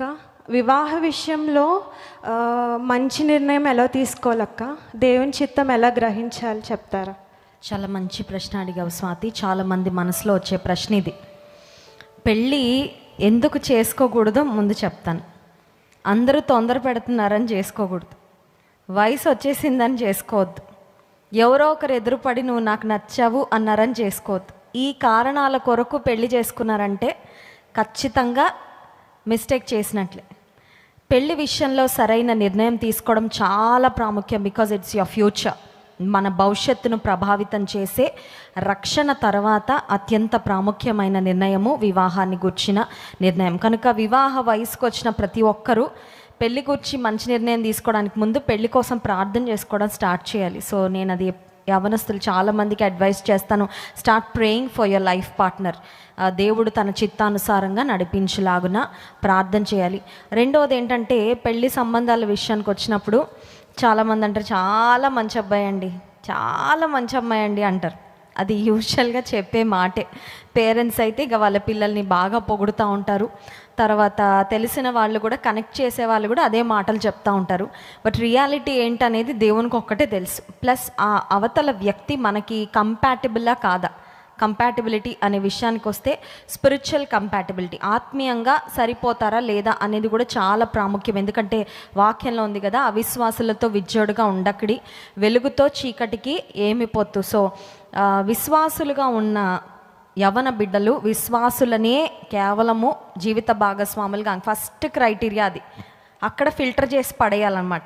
అక్క. వివాహ విషయంలో మంచి నిర్ణయం ఎలా తీసుకోవాలక్క? దేవుని చిత్తం ఎలా గ్రహించాలి చెప్తారా? చాలా మంచి ప్రశ్న అడిగావు స్వాతి. చాలామంది మనసులో వచ్చే ప్రశ్న ఇది. పెళ్ళి ఎందుకు చేసుకోకూడదో ముందు చెప్తాను. అందరూ తొందర పెడుతున్నారని చేసుకోకూడదు. వయసు వచ్చేసిందని చేసుకోవద్దు. ఎవరో ఒకరు ఎదురుపడి నువ్వు నాకు నచ్చావు అన్నారని చేసుకోవద్దు. ఈ కారణాల కొరకు పెళ్ళి చేసుకున్నారంటే ఖచ్చితంగా మిస్టేక్ చేసినట్లే. పెళ్ళి విషయంలో సరైన నిర్ణయం తీసుకోవడం చాలా ప్రాముఖ్యం బికాజ్ ఇట్స్ యువర్ ఫ్యూచర్ మన భవిష్యత్తును ప్రభావితం చేసే రక్షణ తర్వాత అత్యంత ప్రాముఖ్యమైన నిర్ణయము వివాహాన్ని గుర్చిన నిర్ణయం. కనుక వివాహ వయసుకు వచ్చిన ప్రతి ఒక్కరూ పెళ్ళి గురించి మంచి నిర్ణయం తీసుకోవడానికి ముందు పెళ్ళి కోసం ప్రార్థన చేసుకోవడం స్టార్ట్ చేయాలి. సో నేను అది యవనస్తులు చాలామందికి అడ్వైస్ చేస్తాను. Start praying for your life partner దేవుడు తన చిత్తానుసారంగా నడిపించలాగున ప్రార్థన చేయాలి. రెండవది ఏంటంటే పెళ్ళి సంబంధాల విషయానికి వచ్చినప్పుడు చాలామంది అంటారు చాలా మంచి అబ్బాయి అండి చాలా మంచి అమ్మాయి అండి అంటారు. అది యూజువల్గా చెప్పే మాటే. పేరెంట్స్ అయితే ఇక వాళ్ళ పిల్లల్ని బాగా పొగుడుతూ ఉంటారు. తర్వాత తెలిసిన వాళ్ళు కూడా కనెక్ట్ చేసే వాళ్ళు కూడా అదే మాటలు చెప్తూ ఉంటారు. బట్ రియాలిటీ ఏంటనేది దేవునికి ఒక్కటే తెలుసు. ప్లస్ ఆ అవతల వ్యక్తి మనకి కంపాటబుల్లా కాదా? కంపాటబిలిటీ అనే విషయానికి వస్తే స్పిరిచువల్ కంపాటబిలిటీ ఆత్మీయంగా సరిపోతారా లేదా అనేది కూడా చాలా ప్రాముఖ్యం. ఎందుకంటే వాక్యంలో ఉంది కదా అవిశ్వాసులతో విజ్జోడుగా ఉండకడి వెలుగుతో చీకటికి ఏమి పొత్తు. సో విశ్వాసులుగా ఉన్న యవన బిడ్డలు విశ్వాసులనే కేవలము జీవిత భాగస్వాములుగా. ఫస్ట్ క్రైటీరియా అది. అక్కడ ఫిల్టర్ చేసి పడేయాలన్నమాట.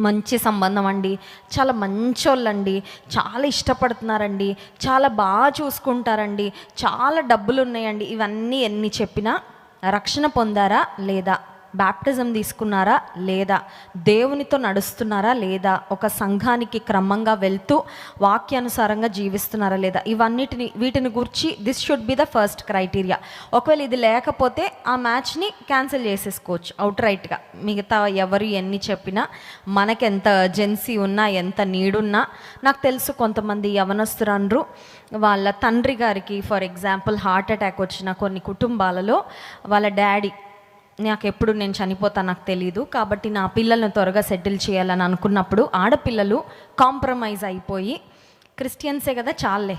మంచి సంబంధం అండి చాలా మంచోళ్ళండి చాలా ఇష్టపడుతున్నారండి చాలా బాగా చూసుకుంటారండి చాలా డబ్బులు ఉన్నాయండి ఇవన్నీ ఎన్ని చెప్పినా రక్షణ పొందారా లేదా? బ్యాప్టిజం తీసుకున్నారా లేదా? దేవునితో నడుస్తున్నారా లేదా? ఒక సంఘానికి క్రమంగా వెళ్తూ వాక్యానుసారంగా జీవిస్తున్నారా లేదా? ఇవన్నిటిని వీటిని గురించి this should be the first criteria ఒకవేళ ఇది లేకపోతే ఆ మ్యాచ్ని క్యాన్సిల్ చేసేసుకోవచ్చు అవుట్ రైట్గా మిగతా ఎవరు ఎన్ని చెప్పినా మనకి ఎంత అర్జెన్సీ ఉన్నా ఎంత నీడున్నా నాకు తెలుసు కొంతమంది యవనస్తురన్రు వాళ్ళ తండ్రి గారికి ఫర్ ఎగ్జాంపుల్ హార్ట్ అటాక్ వచ్చిన కొన్ని కుటుంబాలలో వాళ్ళ డాడీ నాకు ఎప్పుడు నేను చనిపోతా నాకు తెలియదు కాబట్టి నా పిల్లలను త్వరగా సెటిల్ చేయాలని అనుకున్నప్పుడు ఆడపిల్లలు కాంప్రమైజ్ అయిపోయి క్రిస్టియన్సే కదా చాలే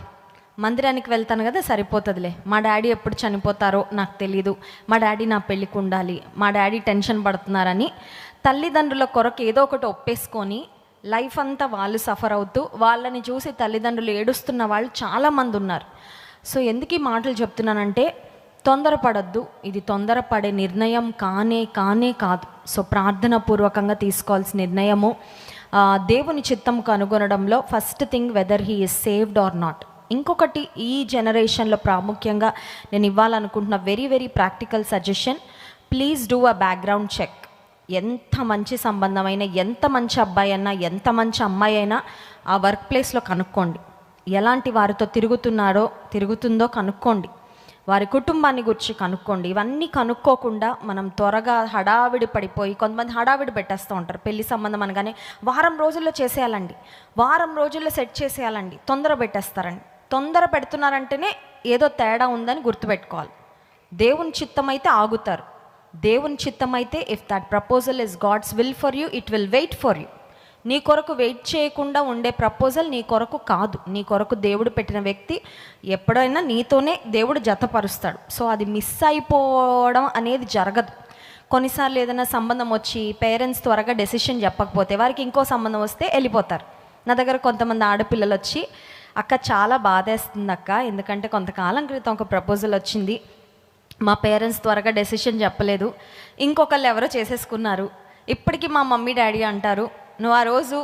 మందిరానికి వెళ్తాను కదా సరిపోతుందిలే. మా డాడీ ఎప్పుడు చనిపోతారో నాకు తెలీదు. మా డాడీ నా పెళ్ళికి ఉండాలి. మా డాడీ టెన్షన్ పడుతున్నారని తల్లిదండ్రుల కొరకు ఏదో ఒకటి ఒప్పేసుకొని లైఫ్ అంతా వాళ్ళు సఫర్ అవుతూ వాళ్ళని చూసి తల్లిదండ్రులు ఏడుస్తున్న వాళ్ళు చాలామంది ఉన్నారు. సో ఎందుకు ఈ మాటలు చెప్తున్నానంటే తొందరపడద్దు. ఇది తొందరపడే నిర్ణయం కానే కానే కాదు. సో ప్రార్థన పూర్వకంగా తీసుకోవాల్సిన నిర్ణయము. దేవుని చిత్తం కనుగొనడంలో first thing whether he is saved or not ఇంకొకటి ఈ జనరేషన్లో ప్రాముఖ్యంగా నేను ఇవ్వాలనుకుంటున్న very very practical suggestion please do a background check ఎంత మంచి సంబంధమైన ఎంత మంచి అబ్బాయి అయినా ఎంత మంచి అమ్మాయి అయినా ఆ వర్క్ ప్లేస్లో కనుక్కోండి. ఎలాంటి వారితో తిరుగుతున్నారో తిరుగుతుందో కనుక్కోండి. వారి కుటుంబాన్ని గురించి కనుక్కోండి. ఇవన్నీ కనుక్కోకుండా మనం త్వరగా హడావిడి పడిపోయి కొంతమంది హడావిడి పెట్టేస్తూ ఉంటారు. పెళ్ళి సంబంధం అనగానే వారం రోజుల్లో చేసేయాలండి. వారం రోజుల్లో సెట్ చేసేయాలండి. తొందర పెట్టేస్తారండి. తొందర పెడుతున్నారంటేనే ఏదో తేడా ఉందని గుర్తుపెట్టుకోవాలి. దేవుని చిత్తం అయితే ఆగుతారు. దేవుని చిత్తం అయితే if that proposal is God's will for you it will wait for you నీ కొరకు వెయిట్ చేయకుండా ఉండే ప్రపోజల్ నీ కొరకు కాదు. నీ కొరకు దేవుడు పెట్టిన వ్యక్తి ఎప్పుడైనా నీతోనే దేవుడు జతపరుస్తాడు. సో అది మిస్ అయిపోవడం అనేది జరగదు. కొన్నిసార్లు ఏదైనా సంబంధం వచ్చి పేరెంట్స్ త్వరగా డెసిషన్ చెప్పకపోతే వారికి ఇంకో సంబంధం వస్తే వెళ్ళిపోతారు. నా దగ్గర కొంతమంది ఆడపిల్లలు వచ్చి అక్క చాలా బాధేస్తుంది అక్క ఎందుకంటే కొంతకాలం క్రితం ఒక ప్రపోజల్ వచ్చింది. మా పేరెంట్స్ త్వరగా డెసిషన్ చెప్పలేదు. ఇంకొకళ్ళు ఎవరో చేసేసుకున్నారు. ఇప్పటికీ మా మమ్మీ డాడీ అంటారు నువ్వు ఆ రోజు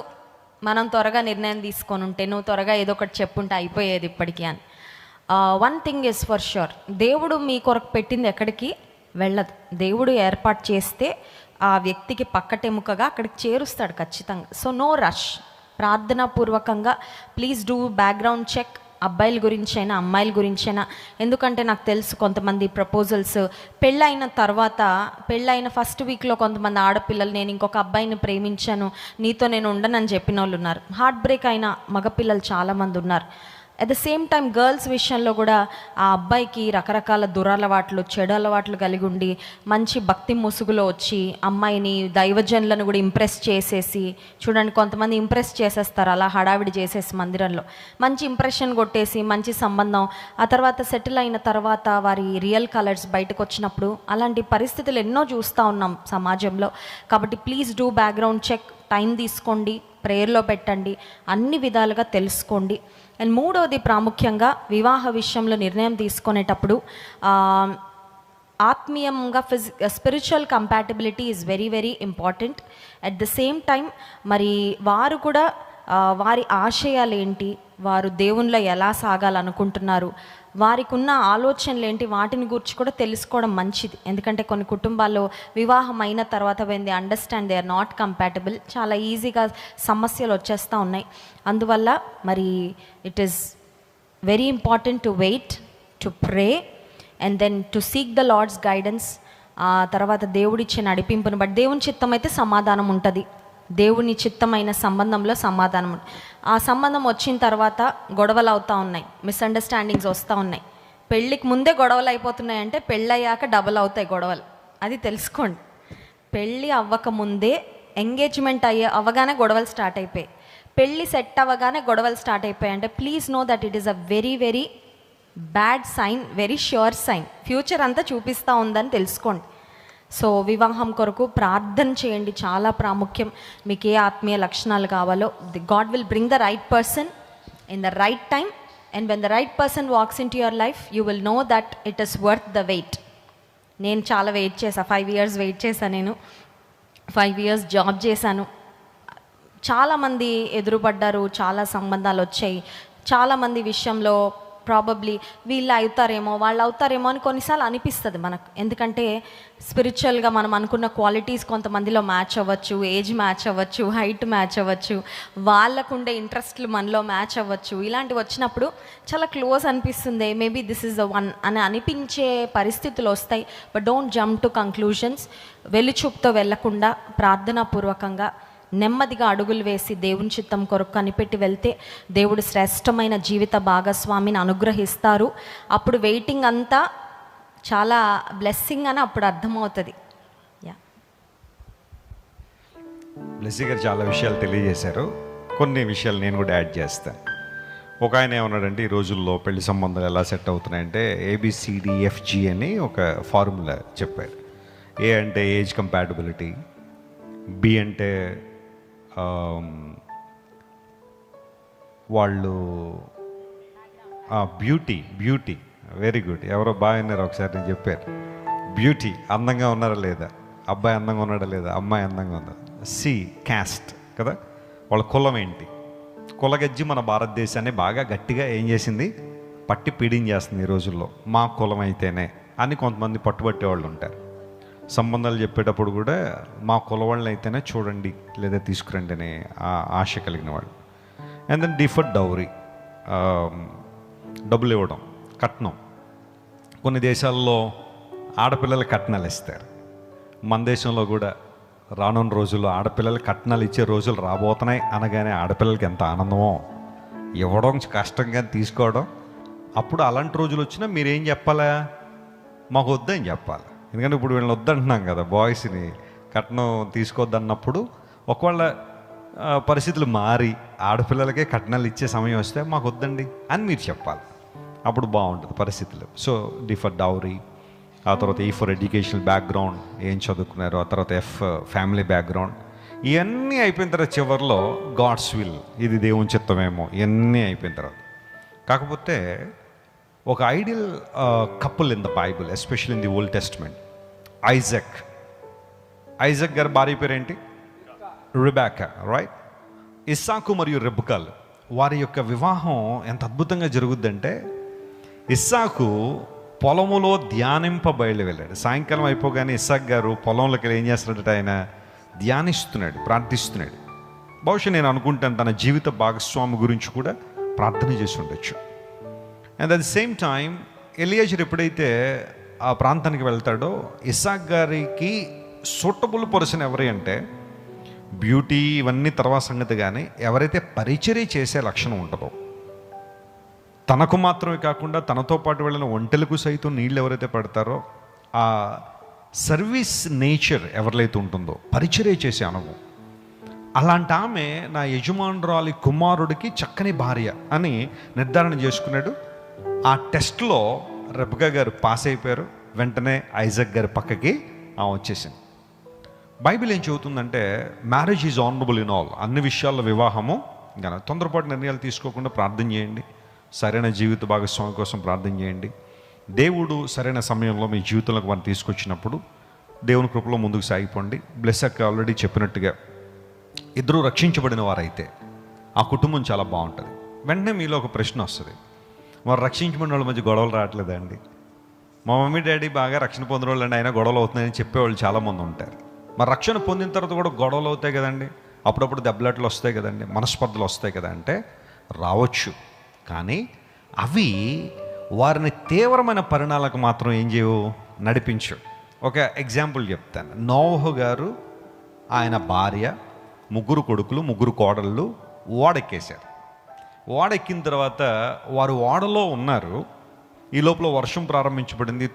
మనం త్వరగా నిర్ణయం తీసుకొని ఉంటే నువ్వు త్వరగా ఏదో ఒకటి చెప్పుంటే అయిపోయేది ఇప్పటికీ అని. One thing is for sure దేవుడు మీ కొరకు పెట్టింది ఎక్కడికి? వెళ్ళదు. దేవుడు ఏర్పాటు చేస్తే ఆ వ్యక్తికి పక్కటెముకగా అక్కడికి చేరుస్తాడు ఖచ్చితంగా. సో నో రష్ ప్రార్థనాపూర్వకంగా ప్లీజ్ డూ బ్యాక్గ్రౌండ్ చెక్ అబ్బాయిల గురించైనా అమ్మాయిల గురించైనా. ఎందుకంటే నాకు తెలుసు కొంతమంది ప్రపోజల్స్ పెళ్ళైన తర్వాత పెళ్ళైన ఫస్ట్ వీక్లో కొంతమంది ఆడపిల్లలు నేను ఇంకొక అబ్బాయిని ప్రేమించాను నీతో నేను ఉండనని చెప్పిన వాళ్ళు ఉన్నారు. హార్ట్ బ్రేక్ అయిన మగపిల్లలు చాలామంది ఉన్నారు. At the same time girls విషయంలో కూడా ఆ అబ్బాయికి రకరకాల దురలవాట్లు చెడు అలవాట్లు కలిగి ఉండి మంచి భక్తి ముసుగులో వచ్చి అమ్మాయిని దైవజనులను కూడా ఇంప్రెస్ చేసేసి చూడండి కొంతమంది ఇంప్రెస్ చేసేస్తారు అలా హడావిడి చేసేసి మందిరంలో. మంచి ఇంప్రెషన్ కొట్టేసి మంచి సంబంధం ఆ తర్వాత సెటిల్ అయిన తర్వాత వారి రియల్ కలర్స్ బయటకు వచ్చినప్పుడు అలాంటి పరిస్థితులు ఎన్నో చూస్తూ ఉన్నాం సమాజంలో. కాబట్టి please do background check time తీసుకోండి. ప్రేయర్లో పెట్టండి. అన్ని విధాలుగా తెలుసుకోండి. అండ్ మూడవది ప్రాముఖ్యంగా వివాహ విషయంలో నిర్ణయం తీసుకునేటప్పుడు ఆత్మీయంగా Fiji spiritual compatibility is very very important at the same time మరి వారు కూడా వారి ఆశయాలు ఏంటి వారు దేవునిలో ఎలా సాగాలనుకుంటున్నారు? వారికి ఉన్న ఆలోచనలు ఏంటి వాటిని గురించి కూడా తెలుసుకోవడం మంచిది. ఎందుకంటే కొన్ని కుటుంబాల్లో వివాహం అయిన తర్వాత when they understand they are not compatible చాలా ఈజీగా సమస్యలు వచ్చేస్తూ ఉన్నాయి. అందువల్ల మరి it is very important to wait to pray and then to seek the Lord's guidance ఆ తర్వాత దేవుడిచ్చే నడిపింపును బట్టి దేవుని చిత్తం అయితే సమాధానం ఉంటుంది. దేవుని చిత్తమైన సంబంధంలో సమాధానం ఉంటుంది ఆ సంబంధం వచ్చిన తర్వాత గొడవలు అవుతూ ఉన్నాయి మిస్అండర్స్టాండింగ్స్ వస్తూ ఉన్నాయి. పెళ్ళికి ముందే గొడవలు అయిపోతున్నాయంటే పెళ్ళయ్యాక డబల్ అవుతాయి గొడవలు. అది తెలుసుకోండి. పెళ్ళి అవ్వక ముందే ఎంగేజ్మెంట్ అయ్యే అవ్వగానే గొడవలు స్టార్ట్ అయిపోయాయి. పెళ్ళి సెట్ అవ్వగానే గొడవలు స్టార్ట్ అయిపోయాయి అంటే please know that it is a very very bad sign very sure sign future అంతా చూపిస్తూ ఉందని తెలుసుకోండి. సో వివాహం కొరకు ప్రార్థన చేయండి. చాలా ప్రాముఖ్యం. మీకు ఏ ఆత్మీయ లక్షణాలు కావాలో the God will bring the right person in the right time and when the right person walks in to your life you will know that it is worth the wait. నేను చాలా వెయిట్ చేశాను five years wait చేశాను నేను. Five years job చేశాను. చాలామంది ఎదురుపడ్డారు. చాలా సంబంధాలు వచ్చాయి. చాలామంది విషయంలో ప్రాబబ్లీ వీళ్ళు అవుతారేమో వాళ్ళు అవుతారేమో అని కొన్నిసార్లు అనిపిస్తుంది మనకు. ఎందుకంటే స్పిరిచువల్గా మనం అనుకున్న క్వాలిటీస్ కొంతమందిలో మ్యాచ్ అవ్వచ్చు ఏజ్ మ్యాచ్ అవ్వచ్చు హైట్ మ్యాచ్ అవ్వచ్చు వాళ్ళకుండే ఇంట్రెస్ట్లు మనలో మ్యాచ్ అవ్వచ్చు. ఇలాంటివి వచ్చినప్పుడు చాలా క్లోజ్ అనిపిస్తుంది maybe this is the one అని అనిపించే పరిస్థితులు వస్తాయి. But don't jump to conclusions వెలుచూపుతో వెళ్ళకుండా ప్రార్థనాపూర్వకంగా నెమ్మదిగా అడుగులు వేసి దేవుని చిత్తం కొరకు కనిపెట్టి వెళ్తే దేవుడు శ్రేష్టమైన జీవిత భాగస్వామిని అనుగ్రహిస్తారు. అప్పుడు వెయిటింగ్ అంతా చాలా బ్లెస్సింగ్ అని అప్పుడు అర్థమవుతుంది. యా బ్లెస్సింగ్ గారు చాలా విషయాలు తెలియజేశారు. కొన్ని విషయాలు నేను కూడా యాడ్ చేస్తాను. ఒక ఆయన ఏమన్నాడంటే ఈ రోజుల్లో పెళ్ళి సంబంధాలు ఎలా సెట్ అవుతున్నాయంటే ఏబిసిడిఎఫ్జి అని ఒక ఫార్ములా చెప్పారు. ఏ అంటే ఏజ్ కంపాటబిలిటీ బి అంటే వాళ్ళు బ్యూటీ బ్యూటీ వెరీ గుడ్ ఎవరో బాగున్నారు ఒకసారి నేను చెప్పారు బ్యూటీ అందంగా ఉన్నారా లేదా? అబ్బాయి అందంగా ఉన్నాడా లేదా? అమ్మాయి అందంగా ఉందా? సి క్యాస్ట్ కదా? వాళ్ళ కులం ఏంటి? కులగజ్జి మన భారతదేశాన్ని బాగా గట్టిగా ఏం చేసింది? పట్టి పీడించేస్తుంది ఈ రోజుల్లో. మా కులం అయితేనే అని కొంతమంది పట్టుబట్టే వాళ్ళు ఉంటారు. సంబంధాలు చెప్పేటప్పుడు కూడా మా కులవాళ్ళని అయితేనే చూడండి లేదా తీసుకురండి అనే ఆశ కలిగిన వాళ్ళు. అండ్ దెన్ డిఫర్ డౌరీ డబ్బులు ఇవ్వడం కట్నం. కొన్ని దేశాల్లో ఆడపిల్లలు కట్నాలు ఇస్తారు. మన దేశంలో కూడా రానున్న రోజుల్లో ఆడపిల్లలు కట్నాలు ఇచ్చే రోజులు రాబోతున్నాయి అనగానే ఆడపిల్లలకి ఎంత ఆనందమో. ఇవ్వడం కష్టంగా తీసుకోవడం. అప్పుడు అలాంటి రోజులు వచ్చినా మీరేం చెప్పాలా? మాకు వద్దని చెప్పాలి? ఎందుకంటే ఇప్పుడు వీళ్ళని వద్దంటున్నాం కదా బాయ్స్ని కట్నం తీసుకోవద్దన్నప్పుడు ఒకవేళ పరిస్థితులు మారి ఆడపిల్లలకే కట్నాలు ఇచ్చే సమయం వస్తే మాకు వద్దండి అని మీరు చెప్పాలి. అప్పుడు బాగుంటుంది పరిస్థితులు. సో డిఫర్ డౌరీ ఆ తర్వాత ఈ ఫర్ ఎడ్యుకేషనల్ బ్యాక్గ్రౌండ్ ఏం చదువుకున్నారు ఆ తర్వాత ఎఫ్ ఫ్యామిలీ బ్యాక్గ్రౌండ్ ఇవన్నీ అయిపోయిన తర్వాత చివరిలో గాడ్స్ విల్ ఇది దేవుని చిత్తమేమో ఇవన్నీ అయిపోయిన తర్వాత. కాకపోతే ఒక ideal couple in the Bible special in the Old Testament. Isaac. Isaac గారి భార్య పేరేంటి? రిబాకా రైట్ ఇస్సాకు మరియు రెబ్బకాల్. వారి యొక్క వివాహం ఎంత అద్భుతంగా జరుగుద్దంటే ఇస్సాకు పొలములో ధ్యానింప బయలు వెళ్ళాడు సాయంకాలం అయిపోగానే ఇస్సాక్ గారు పొలంలోకి వెళ్ళి ఏం చేస్తున్నాడట ఆయన? ధ్యానిస్తున్నాడు ప్రార్థిస్తున్నాడు. బహుశా నేను అనుకుంటాను తన జీవిత భాగస్వామి గురించి కూడా ప్రార్థన చేసి ఉండొచ్చు. And at the same time Eliezer ఎప్పుడైతే ఆ ప్రాంతానికి వెళ్తాడో ఇసాక్ గారికి సూటబుల్ పర్సన్ ఎవరి అంటే బ్యూటీ ఇవన్నీ తర్వాత సంగతి కానీ ఎవరైతే పరిచర్య చేసే లక్షణం ఉంటుందో. తనకు మాత్రమే కాకుండా తనతో పాటు వెళ్ళిన ఒంటెలకు సైతం నీళ్ళు ఎవరైతే పడతారో ఆ సర్వీస్ నేచర్ ఎవరిలైతే ఉంటుందో పరిచర్య చేసే అనుభవం. అలాంటి ఆమె నా యజమానురాలి కుమారుడికి చక్కని భార్య అని నిర్ధారణ చేసుకున్నాడు. ఆ టెస్ట్లో రెబ్గా గారు పాస్ అయిపోయారు. వెంటనే ఐజక్ గారి పక్కకి ఆమె వచ్చేసింది. బైబిల్ ఏం చెబుతుందంటే marriage is honourable in all అన్ని విషయాల్లో వివాహము కానీ తొందరపాటు నిర్ణయాలు తీసుకోకుండా ప్రార్థన చేయండి. సరైన జీవిత భాగస్వామి కోసం ప్రార్థన చేయండి. దేవుడు సరైన సమయంలో మీ జీవితంలోకి వారిని తీసుకొచ్చినప్పుడు దేవుని కృపలో ముందుకు సాగిపోండి. బ్లెస్సక్ ఆల్రెడీ చెప్పినట్టుగా ఇద్దరు రక్షించబడిన వారైతే ఆ కుటుంబం చాలా బాగుంటుంది. వెంటనే మీలో ఒక ప్రశ్న వస్తుంది. మరి రక్షించబడిన వాళ్ళ మధ్య గొడవలు రావట్లేదండి. మా మమ్మీ డాడీ బాగా రక్షణ పొందిన వాళ్ళు అండి అయినా గొడవలు అవుతున్నాయని చెప్పేవాళ్ళు చాలామంది ఉంటారు. మరి రక్షణ పొందిన తర్వాత కూడా గొడవలు అవుతాయి కదండి. అప్పుడప్పుడు దెబ్బలాట్లు వస్తాయి కదండి. మనస్పర్ధలు వస్తాయి కదా అంటే రావచ్చు. కానీ అవి వారిని తీవ్రమైన పరిణామాలకు మాత్రం ఏం చేయవు? నడిపించు ఒక ఎగ్జాంపుల్ చెప్తాను. నోహు గారు ఆయన భార్య ముగ్గురు కొడుకులు ముగ్గురు కోడళ్ళు ఓడెక్కేశారు. ఓడెక్కిన తర్వాత వారు ఓడలో ఉన్నారు. ఈ లోపల వర్షం ప్రారంభించబడింది.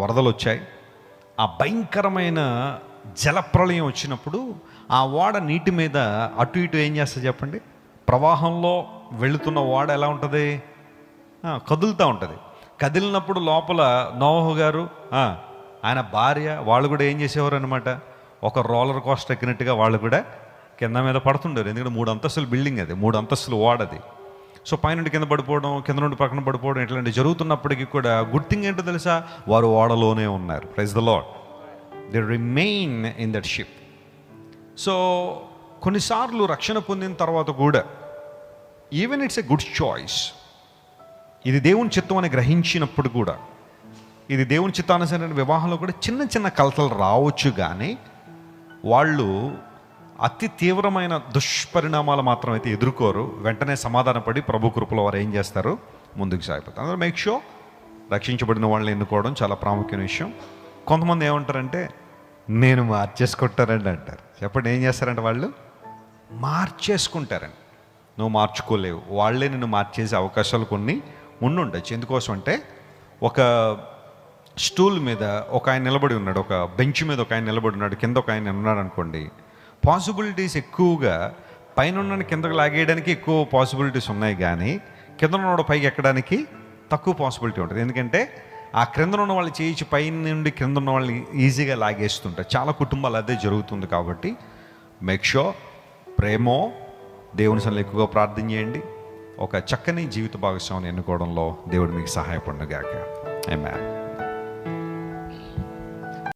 వరదలు వచ్చాయి. ఆ భయంకరమైన జలప్రళయం వచ్చినప్పుడు ఆ ఓడ నీటి మీద అటు ఇటు ఏం చేస్తా చెప్పండి? ప్రవాహంలో వెళుతున్న ఓడ ఎలా ఉంటుంది? కదులుతూ ఉంటుంది. కదిలినప్పుడు లోపల నోహు గారు ఆయన భార్య వాళ్ళు కూడా ఏం చేసేవారు అనమాట ఒక రోలర్ కోస్ట్ ఎక్కినట్టుగా వాళ్ళు కూడా కింద మీద పడుతుండారు ఎందుకంటే మూడు అంతస్తుల బిల్డింగ్ అది. మూడు అంతస్తులు ఓడది సో పైనుండి కింద పడిపోవడం కింద నుండి పక్కన పడిపోవడం ఇట్లాంటి జరుగుతున్నప్పటికీ కూడా గుడ్ థింగ్ ఏంటో తెలుసా? వారు ఓడలోనే ఉన్నారు. Praise the Lord they remain in that ship so కొన్నిసార్లు రక్షణ పొందిన తర్వాత కూడా even it's a good choice ఇది దేవుని చిత్తం అని గ్రహించినప్పుడు కూడా ఇది దేవుని చిత్తానుసరైన వివాహంలో కూడా చిన్న చిన్న కలతలు రావచ్చు కానీ వాళ్ళు అతి తీవ్రమైన దుష్పరిణామాలు మాత్రం అయితే ఎదుర్కోరు. వెంటనే సమాధానపడి ప్రభు కృపలో వారు ఏం చేస్తారు? ముందుకు సాగిపోతారు. అందులో మేక్ షో రక్షించబడిన వాళ్ళని ఎన్నుకోవడం చాలా ప్రాముఖ్యమైన విషయం. కొంతమంది ఏమంటారంటే నేను మార్చేసుకుంటారండి అంటారు. చెప్పండి ఏం చేస్తారంటే వాళ్ళు? మార్చేసుకుంటారండి. నువ్వు మార్చుకోలేవు. వాళ్ళే నిన్ను మార్చేసే అవకాశాలు కొన్ని ఉండుండొచ్చు. ఎందుకోసం అంటే ఒక స్టూల్ మీద ఒక ఆయన నిలబడి ఉన్నాడు. ఒక బెంచ్ మీద ఒక ఆయన నిలబడి ఉన్నాడు. కింద ఒక ఆయన ఉన్నాడు అనుకోండి పాసిబిలిటీస్ ఎక్కువగా పైన కిందకు లాగేయడానికి ఎక్కువ పాసిబిలిటీస్ ఉన్నాయి కానీ కింద ఉన్నవాడు పైకి ఎక్కడానికి తక్కువ పాసిబిలిటీ ఉంటుంది. ఎందుకంటే ఆ క్రింద ఉన్న వాళ్ళు చేయించి పైన నుండి క్రింద ఉన్న వాళ్ళని ఈజీగా లాగేస్తుంటారు. చాలా కుటుంబాలు అదే జరుగుతుంది కాబట్టి మేక్ ప్రేమో దేవుని సన్నిధిలో ఎక్కువగా ప్రార్థన చేయండి. ఒక చక్కని జీవిత భాగస్వామిని ఎన్నుకోవడంలో దేవుడు మీకు సహాయపడుగాక ఆమె